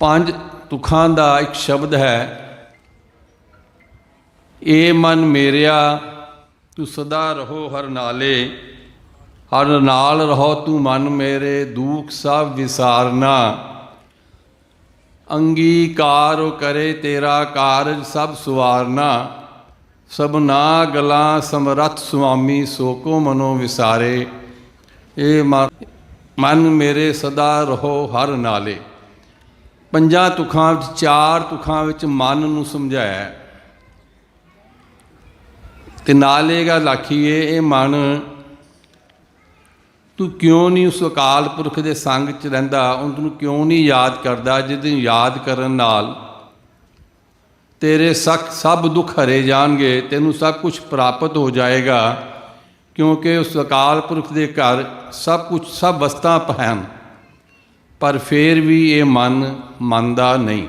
ਪੰਜ ਤੁਖਾਂ ਦਾ ਇੱਕ ਸ਼ਬਦ ਹੈ। ਏ ਮਨ ਮੇਰਿਆ, ਤੂੰ ਸਦਾ ਰਹੋ ਹਰ ਨਾਲੇ। ਹਰ ਨਾਲ ਰਹੋ ਤੂੰ ਮਨ ਮੇਰੇ, ਦੁੱਖ ਸਭ ਵਿਸਾਰਨਾ। ਅੰਗੀਕਾਰ ਕਰੇ ਤੇਰਾ ਕਾਰਜ ਸਭ ਸੁਵਾਰਨਾ। ਸਭਨਾ ਗਲਾਂ ਸਮਰੱਥ ਸੁਆਮੀ, ਸੋਕੋ ਮਨੋ ਵਿਸਾਰੇ। ਇਹ ਮਨ- ਮਨ ਮੇਰੇ ਸਦਾ ਰਹੋ ਹਰ ਨਾਲੇ। ਪੰਜਾਂ ਤੁਖਾਂ ਵਿੱਚ, ਚਾਰ ਤੁਖਾਂ ਵਿੱਚ ਮਨ ਨੂੰ ਸਮਝਾਇਆ। ਅਤੇ ਨਾਲ ਇਹ ਗੱਲ ਆਖੀਏ ਇਹ ਮਨ, ਤੂੰ ਕਿਉਂ ਨਹੀਂ ਉਸ ਅਕਾਲ ਪੁਰਖ ਦੇ ਸੰਗ 'ਚ ਰਹਿੰਦਾ? ਉਹਨੂੰ ਕਿਉਂ ਨਹੀਂ ਯਾਦ ਕਰਦਾ? ਜਿਹਨੂੰ ਯਾਦ ਕਰਨ ਨਾਲ ਤੇਰੇ ਸਖ, ਸਭ ਦੁੱਖ ਹਰੇ ਜਾਣਗੇ, ਤੈਨੂੰ ਸਭ ਕੁਝ ਪ੍ਰਾਪਤ ਹੋ ਜਾਏਗਾ, ਕਿਉਂਕਿ ਉਸ ਅਕਾਲ ਪੁਰਖ ਦੇ ਘਰ ਸਭ ਕੁਝ ਸਭ ਵਸਤਾਂ ਹਨ ਪਰ ਫੇਰ ਵੀ ਇਹ ਮਨ ਮੰਨਦਾ ਨਹੀਂ।